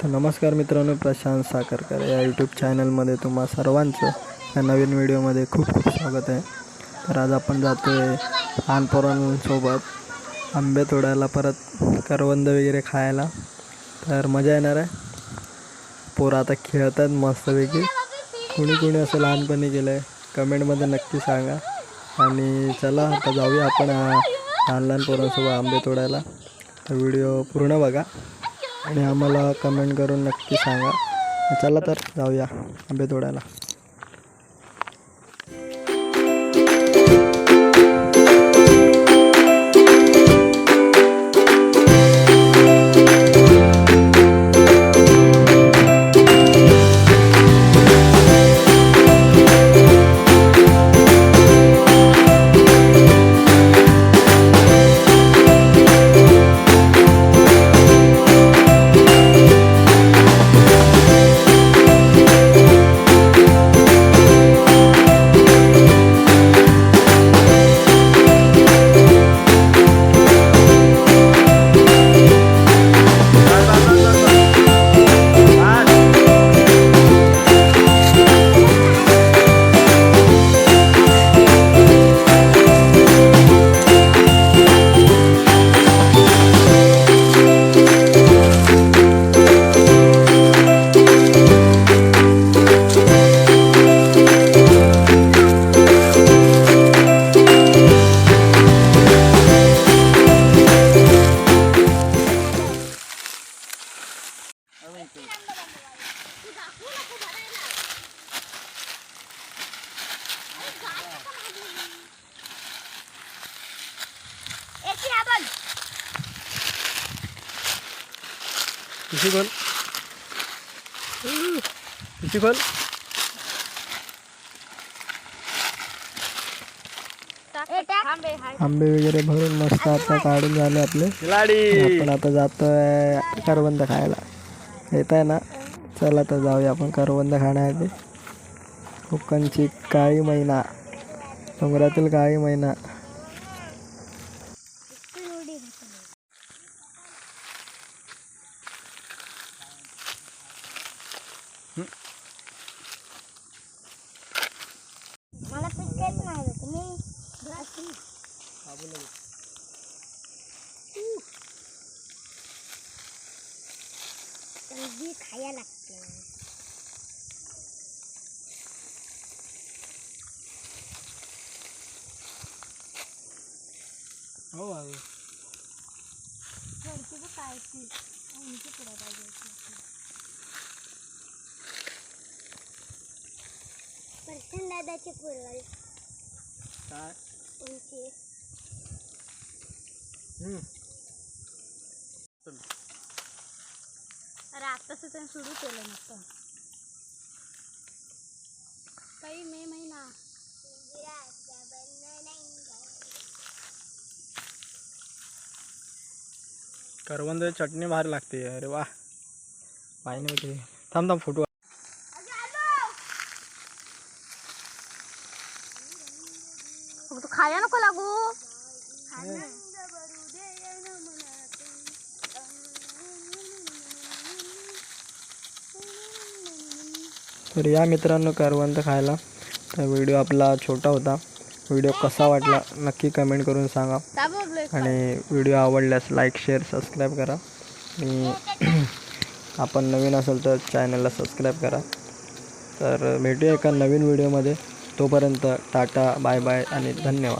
तर नमस्कार मित्रांनो प्रशांत साखरकर या यूट्यूब चॅनलमध्ये तुम्हा सर्वांचं या नवीन व्हिडिओमध्ये खूप खूप स्वागत आहे. तर आज आपण जातो आहे लहान पोरांसोबत आंबे तोडायला परत करवंद वगैरे खायला. तर मजा येणार आहे. पोरं आता खेळतात मस्तपैकी. कुणी कुणी असं लहानपणी केलं आहे कमेंटमध्ये नक्की सांगा. आणि चला आता जाऊया आपण लहान लहान पोरांसोबत आंबे तोडायला तर व्हिडिओ पूर्ण बघा. आणि आम्हाला कमेंट करून नक्की सांगा. चला तर जाऊया आंबे तोडायला पिशी खोल पिशी खोल आंबे वगैरे भरून मस्त आता काढून झाले आपले. आपण आता जातोय करवंद खायला. येत आहे ना? चला तर जाऊया आपण करवंद खाण्यासाठी कोकणची काळी महिना डोंगरातील काळी महिना मला पिकेच नाही येत. मी पण बी खायला लागते हो वरती बघ काय ती उंची पुढे पाहिजे दादाची पुरवल काय? उंची. अरे आत्ताच त्यांनी सुरू केलं नसतं काही मे महिना. करवंद चटणी भारी लागते. अरे वा. पाहिजे थांब थांब फोटो मग तू खाया नको लागू. तर या मित्रांनो करवंद खायला. तर व्हिडिओ आपला छोटा होता. व्हिडिओ कसा वाटला नक्की कमेंट करून सांगा. आणि व्हिडिओ आवडल्यास लाईक शेअर सबस्क्राईब करा. आणि आपण नवीन असेल तर चॅनलला सबस्क्राईब करा. तर भेटूया एका नवीन व्हिडिओमध्ये. तोपर्यंत टाटा बाय बाय आणि धन्यवाद.